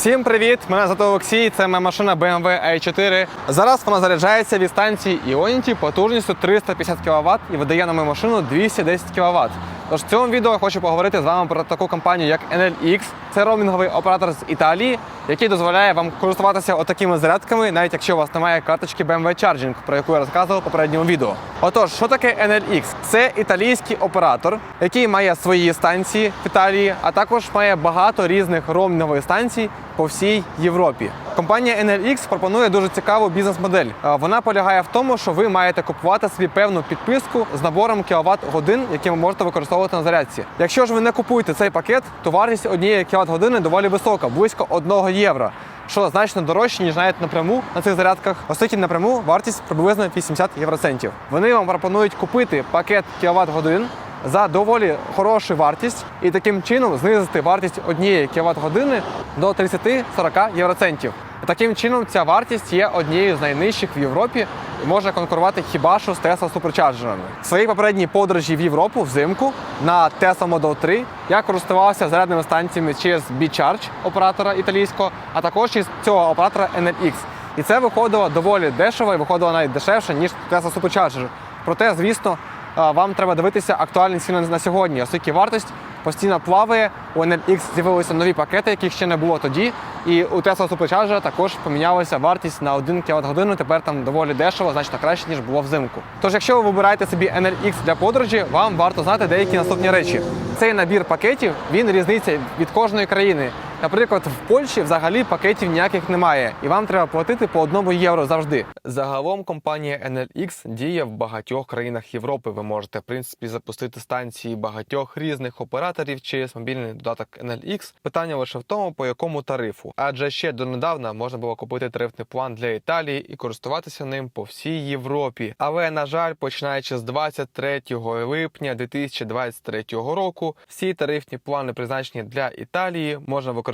Всім привіт! Мене звати Олексій. Це моя машина BMW i4. Зараз вона заряджається від станції Іоніті потужністю 350 кВт і видає на мою машину 210 кВт. Тож в цьому відео я хочу поговорити з вами про таку компанію, як NLX. Це роумінговий оператор з Італії, який дозволяє вам користуватися отакими зарядками, навіть якщо у вас немає карточки BMW Charging, про яку я розказував в попередньому відео. Отож, що таке NLX? Це італійський оператор, який має свої станції в Італії, а також має багато різних роумінгових станцій по всій Європі. Компанія NLX пропонує дуже цікаву бізнес-модель. Вона полягає в тому, що ви маєте купувати собі певну підписку з набором кіловат годин, які ви можете використовувати на зарядці. Якщо ж ви не купуєте цей пакет, то вартість однієї кіловат години доволі висока, близько 1 євро. Що значно дорожче, ніж навіть напряму на цих зарядках, оскільки напряму вартість приблизно 80 євроцентів. Вони вам пропонують купити пакет кіловат годин за доволі хорошу вартість і таким чином знизити вартість однієї кіловат години до 30-40 євроцентів. Таким чином, ця вартість є однією з найнижчих в Європі і може конкурувати хіба що з Tesla суперчарджерами. В своїй попередній подорожі в Європу взимку на Tesla Model 3 я користувався зарядними станціями через B-Charge оператора італійського, а також із цього оператора NLX. І це виходило доволі дешево і виходило навіть дешевше, ніж Tesla Supercharger. Проте, звісно, вам треба дивитися актуальні ціни на сьогодні, оскільки вартість постійно плаває. У NLX з'явилися нові пакети, яких ще не було тоді. І у Tesla Supercharger також помінялася вартість на 1 кВт годину. Тепер там доволі дешево, значно краще, ніж було взимку. Тож, якщо ви вибираєте собі NLX для подорожі, вам варто знати деякі наступні речі. Цей набір пакетів він різниця від кожної країни. Наприклад, в Польщі взагалі пакетів ніяких немає, і вам треба платити по одному євро завжди. Загалом компанія NLX діє в багатьох країнах Європи. Ви можете в принципі запустити станції багатьох різних операторів через мобільний додаток NLX. Питання лише в тому, по якому тарифу. Адже ще донедавна можна було купити тарифний план для Італії і користуватися ним по всій Європі. Але на жаль, починаючи з 23 липня 2023 року, всі тарифні плани, призначені для Італії, можна використовувати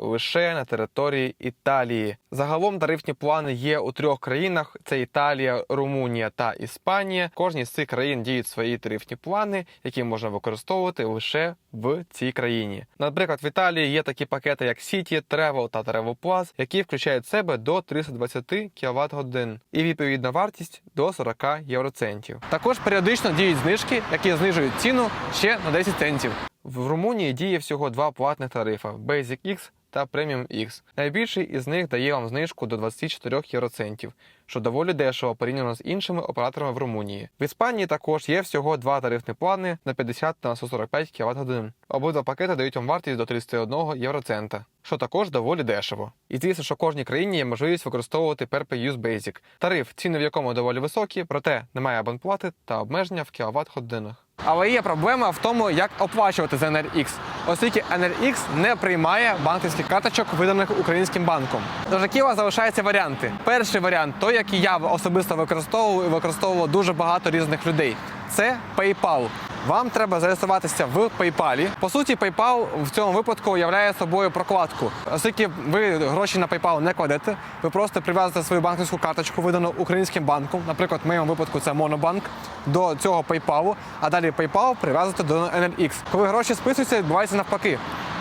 лише на території Італії. Загалом тарифні плани є у трьох країнах: це Італія, Румунія та Іспанія. Кожній з цих країн діють свої тарифні плани, які можна використовувати лише в цій країні. Наприклад, в Італії є такі пакети, як City, Travel та Travel Plus, які включають в себе до 320 кВт годин і відповідна вартість до 40 євроцентів. Також періодично діють знижки, які знижують ціну ще на 10 центів. В Румунії діє всього два платних тарифи Basic X та Premium X. Найбільший із них дає вам знижку до 24 євроцентів, що доволі дешево порівняно з іншими операторами в Румунії. В Іспанії також є всього два тарифні плани на 50 та 145 кВт годин. Обидва пакети дають вам вартість до 31 євроцента, що також доволі дешево. І звісно, що кожній країні є можливість використовувати use Basic. Тариф, ціни в якому доволі високі, проте немає абонплати та обмеження в кіловат годинах. Але є проблема в тому, як оплачувати за NRX, оскільки NRX не приймає банківських карточок, виданих українським банком. Тож які залишаються варіанти. Перший варіант, той, який я особисто використовував і використовував дуже багато різних людей. Це PayPal. Вам треба зареєструватися в PayPal. По суті, PayPal в цьому випадку являє собою прокладку. Оскільки ви гроші на PayPal не кладете, ви просто прив'язуєте свою банківську карточку, видану українським банком. Наприклад, в моєму випадку це Монобанк до цього PayPal, а далі PayPal прив'язуєте до NLX. Коли гроші списуються, відбувається навпаки.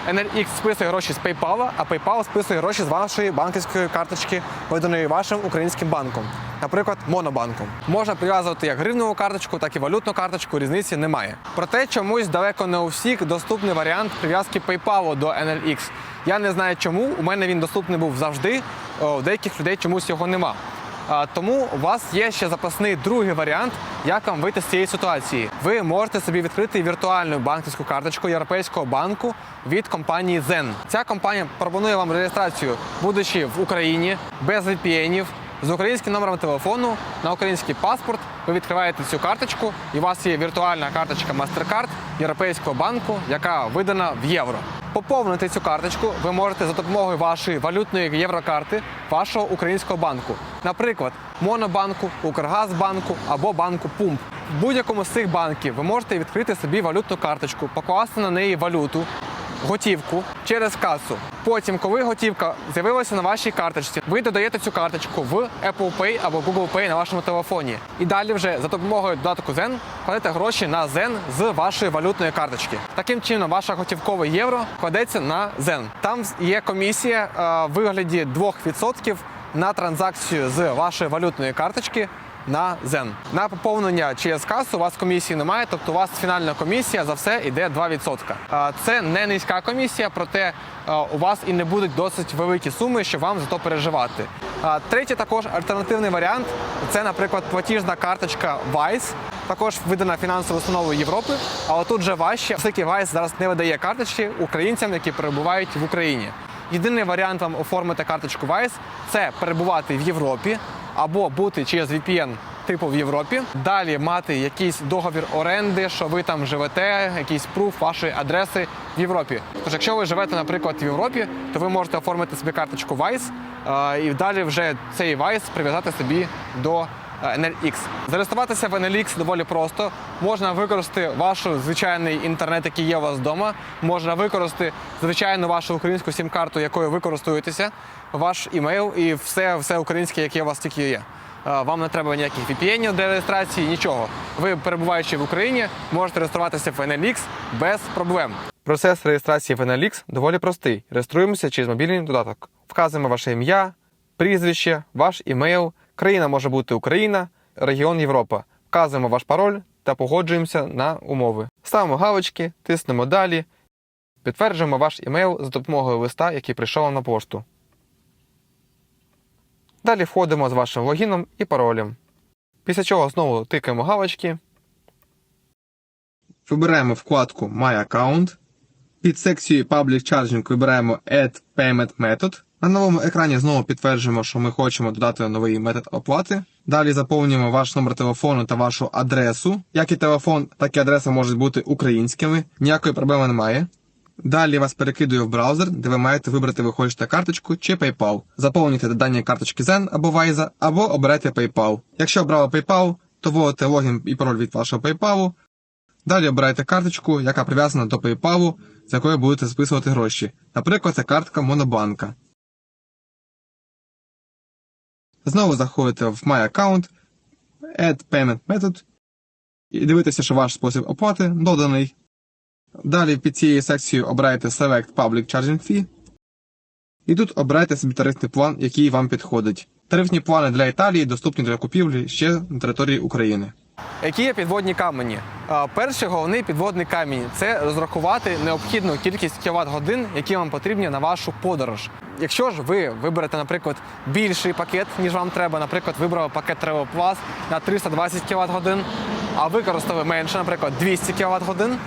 NLX списує гроші з PayPal, а PayPal списує гроші з вашої банківської карточки, виданої вашим українським банком, наприклад, Монобанком. Можна прив'язувати як гривневу карточку, так і валютну карточку, різниці немає. Проте чомусь далеко не у всіх доступний варіант прив'язки PayPal до NLX. Я не знаю чому. У мене він доступний був завжди. У деяких людей чомусь його нема. Тому у вас є ще запасний другий варіант, як вам вийти з цієї ситуації. Ви можете собі відкрити віртуальну банківську карточку Європейського банку від компанії Zen. Ця компанія пропонує вам реєстрацію, будучи в Україні, без VPN-ів, з українським номером телефону на український паспорт. Ви відкриваєте цю карточку, і у вас є віртуальна карточка MasterCard Європейського банку, яка видана в євро. Поповнити цю карточку ви можете за допомогою вашої валютної єврокарти вашого українського банку, наприклад, Монобанку, Укргазбанку або банку Пумп. В будь-якому з цих банків ви можете відкрити собі валютну карточку, покласти на неї валюту, готівку через касу. Потім, коли готівка з'явилася на вашій карточці, ви додаєте цю карточку в Apple Pay або Google Pay на вашому телефоні. І далі вже за допомогою додатку Zen кладете гроші на Zen з вашої валютної карточки. Таким чином, ваша готівкове євро кладеться на Zen. Там є комісія е, в вигляді 2% на транзакцію з вашої валютної карточки на Zen. На поповнення через касу у вас комісії немає, тобто у вас фінальна комісія за все йде 2%. Це не низька комісія, проте у вас і не будуть досить великі суми, щоб вам за то переживати. Третій також альтернативний варіант це, наприклад, платіжна карточка Wise. Також видана фінансовою установою Європи, але тут вже важче, оскільки Wise зараз не видає карточки українцям, які перебувають в Україні. Єдиний варіант вам оформити карточку Wise – це перебувати в Європі або бути через VPN типу в Європі. Далі мати якийсь договір оренди, що ви там живете, якийсь пруф вашої адреси в Європі. Тож, якщо ви живете, наприклад, в Європі, то ви можете оформити собі карточку Wise е, і далі вже цей Vice прив'язати собі до NLX. Зареєструватися в NLX доволі просто. Можна використати ваш звичайний інтернет, який є у вас вдома. Можна використати звичайну вашу українську сім-карту, якою ви користуєтеся, ваш імейл і все, все українське, яке у вас тільки є. Вам не треба ніяких VPN для реєстрації, нічого. Ви, перебуваючи в Україні, можете реєструватися в NLX без проблем. Процес реєстрації в NLX доволі простий. Реєструємося через мобільний додаток. Вказуємо ваше ім'я, прізвище, ваш імейл. Країна може бути Україна, регіон Європа. Вказуємо ваш пароль та погоджуємося на умови. Ставимо галочки, тиснемо далі, підтверджуємо ваш імейл за допомогою листа, який прийшов на пошту. Далі входимо з вашим логіном і паролем. Після чого знову тикаємо галочки. Вибираємо вкладку My Account. Під секцією Public Charging вибираємо Add Payment Method. На новому екрані знову підтверджуємо, що ми хочемо додати новий метод оплати. Далі заповнюємо ваш номер телефону та вашу адресу. Як і телефон, так і адреса можуть бути українськими. Ніякої проблеми немає. Далі вас перекидує в браузер, де ви маєте вибрати, ви хочете карточку чи PayPal. Заповнюйте дані карточки Zen або Visa, або оберете PayPal. Якщо обрали PayPal, то вводите логін і пароль від вашого PayPal. Далі обирайте карточку, яка прив'язана до PayPal, з якої будете списувати гроші. Наприклад, це картка Монобанка. Знову заходите в My Account, Add Payment Method і дивитеся, що ваш спосіб оплати доданий. Далі під цією секцією обираєте Select Public Charging Fee. І тут обирайте собі тарифний план, який вам підходить. Тарифні плани для Італії доступні для купівлі ще на території України. Які є підводні камені? Перший головний підводний камінь це розрахувати необхідну кількість кіловат годин, які вам потрібні на вашу подорож. Якщо ж ви виберете, наприклад, більший пакет, ніж вам треба, наприклад, вибрали пакет Travel на 320 кВт годин, а використали менше, наприклад, 200 кВт годин,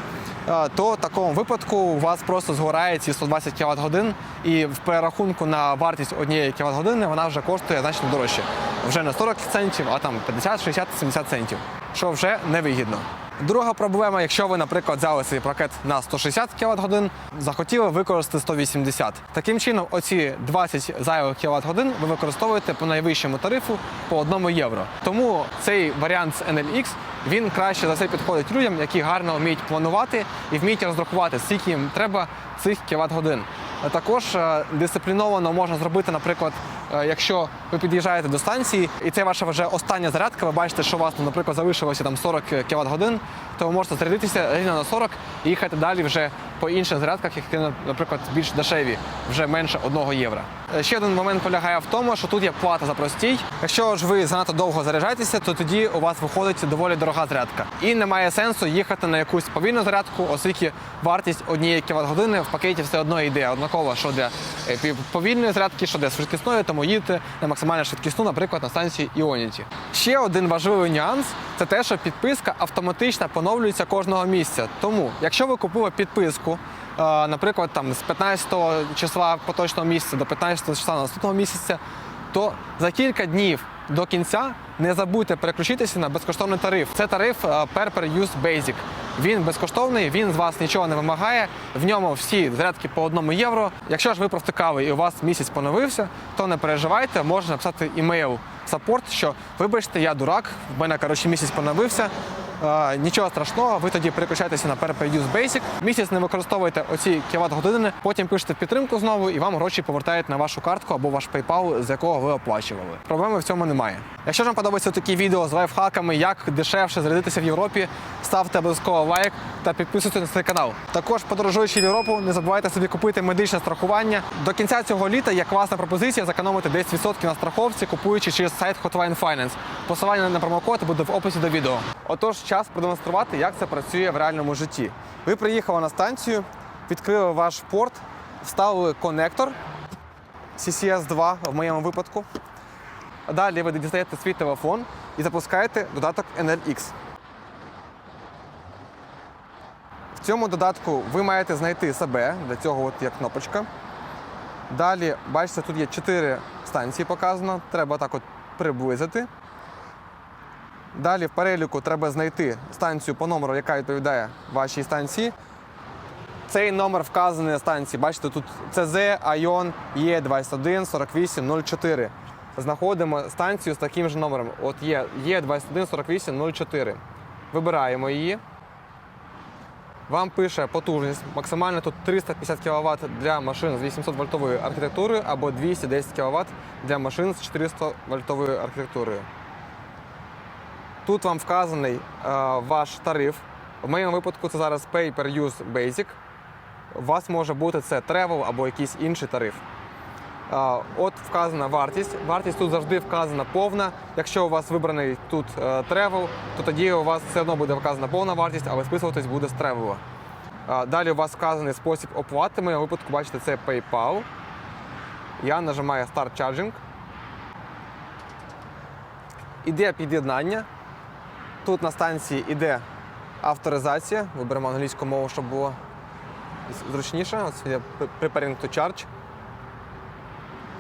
е, то в такому випадку у вас просто згорає ці 120 кВт годин, і в перерахунку на вартість однієї кВт години вона вже коштує значно дорожче. Вже не 40 центів, а там 50, 60, 70 центів, що вже невигідно. Друга проблема, якщо ви, наприклад, взяли свій пакет на 160 кВт захотіли використати 180. Таким чином, оці 20 зайвих кВт годин ви використовуєте по найвищому тарифу по 1 євро. Тому цей варіант з NLX він краще за все підходить людям, які гарно вміють планувати і вміють розрахувати, скільки їм треба цих кВт годин. Також е, дисципліновано можна зробити, наприклад, е, якщо ви під'їжджаєте до станції, і це ваша вже остання зарядка, ви бачите, що у вас, ну, наприклад, залишилося там 40 кВт годин, то ви можете зарядитися рівно на 40 і їхати далі вже по інших зарядках, які, наприклад, більш дешеві, вже менше 1 євро. Е, Ще один момент полягає в тому, що тут є плата за простій. Якщо ж ви занадто довго заряджаєтеся, то тоді у вас виходить доволі дорога зарядка. І немає сенсу їхати на якусь повільну зарядку, оскільки вартість однієї кВт години в пакеті все одно йде однаково, що для е, повільної зарядки, що для швидкісної, тому їдете на максимально швидкісну, наприклад, на станції Ionity. Ще один важливий нюанс це те, що підписка автоматично поновлюється кожного місяця. Тому, якщо ви купили підписку, е, наприклад, там з 15 числа поточного місяця до 15 числа наступного місяця, то за кілька днів до кінця не забудьте переключитися на безкоштовний тариф. Це тариф Perper Per Per Use Basic. Він безкоштовний, він з вас нічого не вимагає. В ньому всі зарядки по одному євро. Якщо ж ви провтикали і у вас місяць поновився, то не переживайте, можна написати імейл в саппорт, що вибачте, я дурак, в мене коротше місяць поновився. Нічого страшного, ви тоді переключаєтеся на Per Use Basic. Місяць не використовуєте оці кіловат години, потім пишете в підтримку знову, і вам гроші повертають на вашу картку або ваш PayPal, з якого ви оплачували. Проблеми в цьому немає. Якщо ж вам подобаються такі відео з лайфхаками, як дешевше зарядитися в Європі, ставте обов'язково лайк та підписуйтесь на цей канал. Також подорожуючи в Європу, не забувайте собі купити медичне страхування. До кінця цього літа є класна пропозиція зекономити 10% на страховці, купуючи через сайт Hotline Finance. Посилання на промокод буде в описі до відео. Отож, час продемонструвати, як це працює в реальному житті. Ви приїхали на станцію, відкрили ваш порт, вставили конектор CCS 2 в моєму випадку. Далі ви дістаєте свій телефон і запускаєте додаток NLX. В цьому додатку ви маєте знайти себе, для цього от є кнопочка. Далі, бачите, тут є 4 станції показано, треба так от приблизити. Далі в переліку треба знайти станцію по номеру, яка відповідає вашій станції. Цей номер вказаний на станції. Бачите, тут CZ, Ion, E21 4804. Знаходимо станцію з таким же номером. От є E21 4804. Вибираємо її. Вам пише потужність. Максимально тут 350 кВт для машин з 800 вольтовою архітектурою або 210 кВт для машин з 400 вольтовою архітектурою. Тут вам вказаний е, ваш тариф. В моєму випадку це зараз Pay per Use Basic. У вас може бути це Travel або якийсь інший тариф. Е, От вказана вартість. Вартість тут завжди вказана повна. Якщо у вас вибраний тут е, Travel, то тоді у вас все одно буде вказана повна вартість, але списуватись буде з Travel. Далі у вас вказаний спосіб оплати. В моєму випадку, бачите, це PayPal. Я нажимаю Start Charging. Іде під'єднання. Тут на станції іде авторизація. Виберемо англійську мову, щоб було зручніше. Ось є Preparing to Charge.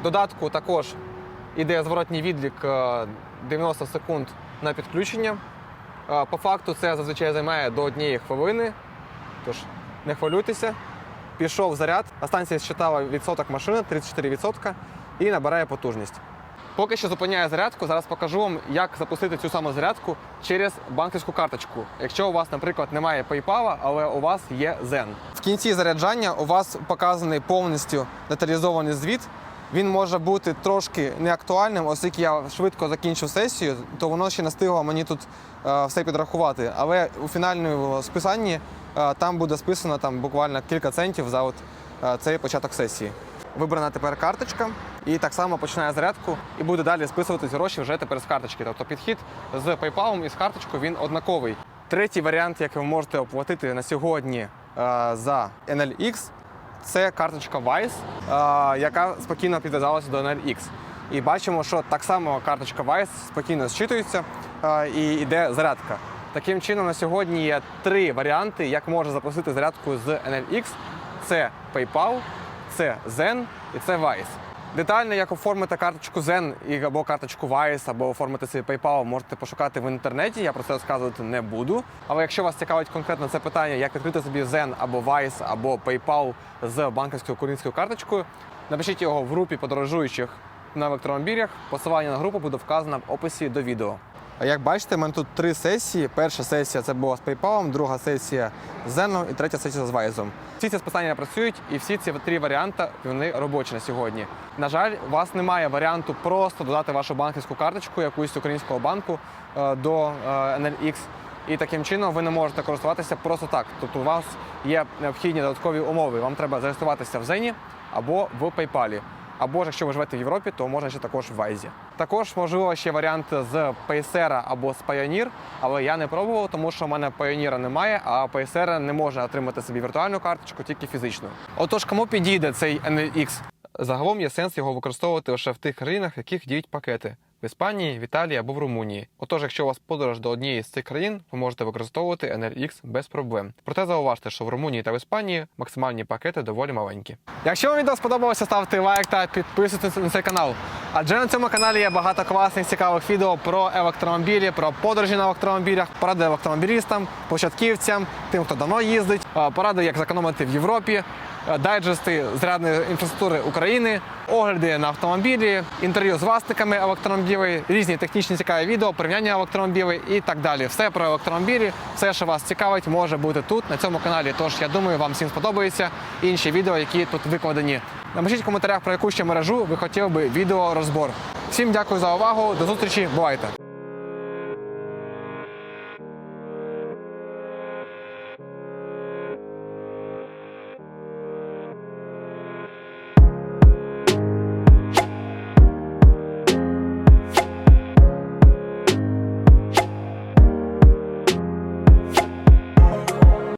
Додатку також іде зворотній відлік е, 90 секунд на підключення. Е, По факту це зазвичай займає до однієї хвилини. Тож не хвилюйтеся. Пішов заряд, а станція считала відсоток машини 34% і набирає потужність. Поки що зупиняю зарядку. Зараз покажу вам, як запустити цю саму зарядку через банківську карточку. Якщо у вас, наприклад, немає PayPal, але у вас є Zen. В кінці заряджання у вас показаний повністю деталізований звіт. Він може бути трошки неактуальним, оскільки я швидко закінчив сесію, то воно ще не встигло мені тут е, все підрахувати. Але у фінальному списанні е, там буде списано там буквально кілька центів за от, е, цей початок сесії. Вибрана тепер карточка, і так само починає зарядку, і буде далі списуватись гроші вже тепер з карточки. Тобто підхід з PayPal і з карточкою він однаковий. Третій варіант, який ви можете оплатити на сьогодні е, за NLX, це карточка Wise, е, яка спокійно підв'язалася до NLX. І бачимо, що так само карточка Wise спокійно зчитується е, і йде зарядка. Таким чином, на сьогодні є три варіанти, як можна запустити зарядку з NLX. Це PayPal, це Zen і це Wise. Детально, як оформити карточку Zen або карточку Wise, або оформити свій PayPal, можете пошукати в інтернеті. Я про це розказувати не буду. Але якщо вас цікавить конкретно це питання, як відкрити собі Zen або Wise, або PayPal з банківською українською карточкою, напишіть його в групі подорожуючих на електромобілях. Посилання на групу буде вказано в описі до відео. Як бачите, в мене тут три сесії. Перша сесія це була з PayPal, друга сесія з Zen і третя сесія з Wise. Всі ці списання працюють, і всі ці три варіанти вони робочі на сьогодні. На жаль, у вас немає варіанту просто додати вашу банківську карточку якусь українського банку е, до е, NLX. І таким чином ви не можете користуватися просто так. Тобто у вас є необхідні додаткові умови. Вам треба зареєструватися в Зені або в PayPal. Або ж якщо ви живете в Європі, то можна ще також в Вайзі. Також можливо ще варіант з Pacer або з Pioneer, але я не пробував, тому що в мене Pioneer немає, а Pacer не може отримати собі віртуальну карточку, тільки фізичну. Отож, кому підійде цей NLX? Загалом є сенс його використовувати лише в тих країнах, в яких діють пакети. В Іспанії, в Італії або в Румунії. Отож, якщо у вас подорож до однієї з цих країн, ви можете використовувати NLX без проблем. Проте зауважте, що в Румунії та в Іспанії максимальні пакети доволі маленькі. Якщо вам відео сподобалося, ставте лайк та підписуйтесь на цей канал. Адже на цьому каналі є багато класних цікавих відео про електромобілі, про подорожі на електромобілях, поради електромобілістам, початківцям, тим, хто давно їздить, поради, як зекономити в Європі. Дайджести зарядної інфраструктури України, огляди на автомобілі, інтерв'ю з власниками електромобілів, різні технічні цікаві відео, порівняння електромобілів і так далі. Все про електромобілі, все, що вас цікавить, може бути тут на цьому каналі. Тож я думаю, вам всім сподобаються інші відео, які тут викладені. Напишіть в коментарях про яку ще мережу ви хотіли би відеорозбор. Всім дякую за увагу. До зустрічі. Бувайте!